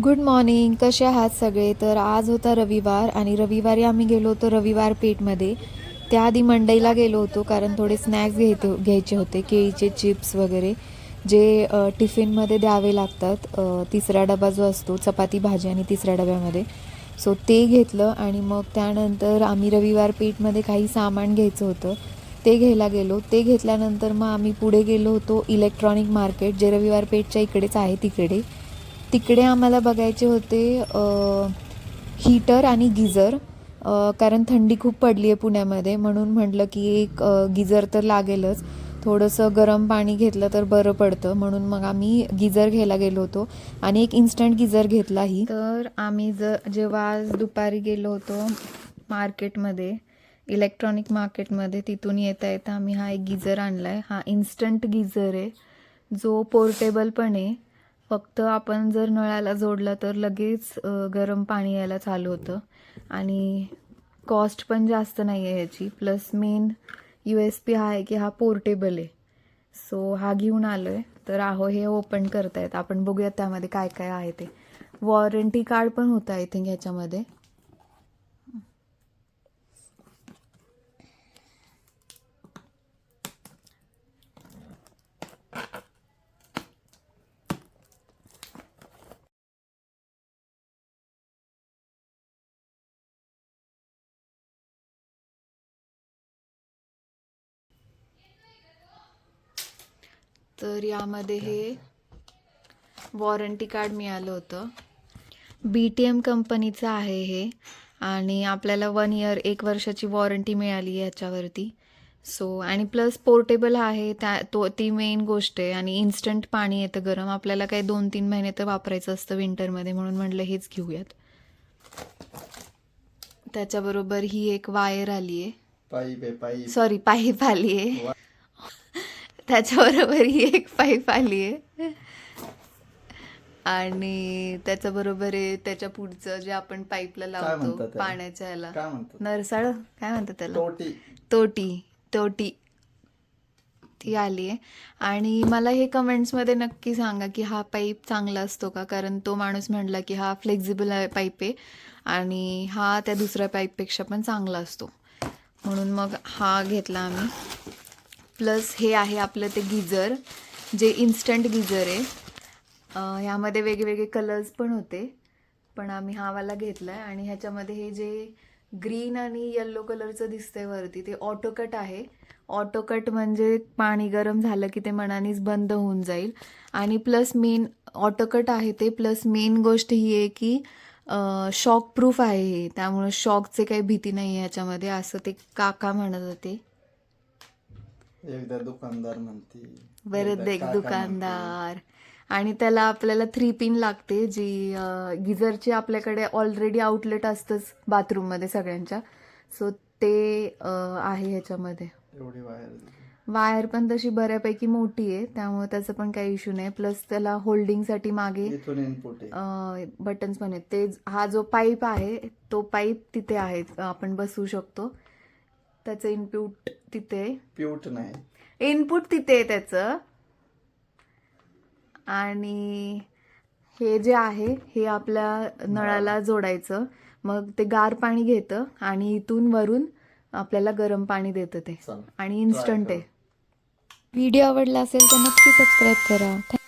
Good morning कसे आहात सगळे? तर आज होता रविवार आणि रविवारी आम्ही गेलो होतो रविवार पेठमध्ये. त्याआधी मंडईला गेलो होतो कारण थोडे स्नॅक्स घ्यायचे घ्यायचे होते केळीचे चिप्स वगैरे जे टिफिनमध्ये द्यावे लागतात. तिसरा डबा जो असतो चपाती भाजी आणि तिसऱ्या डब्यामध्ये. सो ते घेतलं आणि मग त्यानंतर आम्ही रविवार पेठमध्ये काही सामान घ्यायचं होतं ते घ्यायला गेलो. ते घेतल्यानंतर मग आम्ही पुढे गेलो होतो इलेक्ट्रॉनिक मार्केट जे रविवार पेठच्या इकडेच आहे तिकडे. तिकडे आम्हाला बघायचे होते हीटर आणि गिझर कारण थंडी खूप पडली आहे पुण्यामध्ये म्हणून म्हटलं की एक गिझर तर लागेलच. थोडंसं गरम पाणी घेतलं तर बरं पडतं म्हणून मग आम्ही गिझर घ्यायला गेलो होतो आणि एक इन्स्टंट गिझर घेतलाही तर आम्ही ज जेव्हा आज दुपारी गेलो होतो मार्केटमध्ये इलेक्ट्रॉनिक मार्केटमध्ये तिथून येता येता आम्ही हा एक गिझर आणला आहे हा इन्स्टंट गिझर आहे जो पोर्टेबल पण आहे. फक्त आपण जर नळाला जोडला तर लगेच गरम पाणी यायला चालू होतं. आणि कॉस्ट पण जास्त नाही आहे ह्याची. Plus main U S P हा आहे की हा पोर्टेबल आहे. सो हा घेऊन आलो आहे तर आहो हे ओपन करतायत. आपण बघूयात त्यामध्ये काय काय आहे ते. वॉरंटी कार्ड पण होतं आय थिंक ह्याच्यामध्ये. तर यामध्ये हे वॉरंटी कार्ड मिळालं होतं. बी टी एम कंपनीचं आहे हे आणि आपल्याला वन इयर एक वर्षाची वॉरंटी मिळाली आहे याच्यावरती. सो आणि प्लस पोर्टेबल आहे त्या तो ती मेन गोष्ट आहे. आणि इन्स्टंट पाणी येतं गरम. आपल्याला काही दोन तीन महिने तर वापरायचं असतं विंटरमध्ये म्हणून म्हटलं हेच घेऊयात. त्याच्याबरोबर ही एक वायर आली आहे सॉरी पाईप आली आहे त्याच्याबरोबर ही एक पाईप आली आहे आणि त्याच्याबरोबर आहे त्याच्या पुढचं जे आपण पाईपला लावतो? पाण्याच्या याला काय म्हणतात? नरसाळ? काय म्हणतात त्याला? तोटी. तोटी. ती आली आहे आणि मला हे कमेंट्समध्ये नक्की सांगा की हा पाईप चांगला असतो का? कारण तो माणूस म्हणला की हा फ्लेक्झिबल पाईप आहे आणि हा त्या दुसऱ्या पाईपपेक्षा पण चांगला असतो. म्हणून मग हा घेतला आम्ही. प्लस हे आहे आपलं ते गिजर जे इन्स्टंट गिजर आहे. ह्यामध्ये वेगवेगळे कलर्स पण होते पण आम्ही हावाला घेतला आहे आणि ह्याच्यामध्ये हे जे ग्रीन आणि येल्लो कलरचं दिसतंय वरती ते ऑटोकट आहे. ऑटोकट म्हणजे पाणी गरम झालं की ते मनानेच बंद होऊन जाईल. आणि प्लस मेन ऑटोकट आहे ते प्लस मेन गोष्ट ही आहे की शॉक प्रूफ आहे हे. त्यामुळं शॉकचे काही भीती नाही आहे ह्याच्यामध्ये असं ते काका म्हणत होते. एकदा दुकानदार म्हणते एक काका दुकानदार. आणि त्याला आपल्याला थ्री पिन लागते जी गिझरची आपल्याकडे ऑलरेडी आउटलेट असतंच बाथरूममध्ये सगळ्यांच्या. सो ते आहे ह्याच्यामध्ये. एवढी वायर पण तशी बऱ्यापैकी मोठी आहे त्यामुळे त्याचं पण काही इश्यू नाही. प्लस त्याला होल्डिंगसाठी मागे बटन्स पण आहेत. ते हा जो पाईप आहे तो पाईप तिथे आहे आपण बसवू शकतो. त्याचं इनपुट तिथे. प्यूट नाही. इनपुट तिथे आहे त्याचं. आणि हे जे आहे हे आपल्या नळाला जोडायचं. मग ते गार पाणी घेतं आणि इथून वरून आपल्याला गरम पाणी देतं ते. चला. आणि इन्स्टंट. आहे. व्हिडिओ आवडला असेल तर नक्की सबस्क्राईब करा.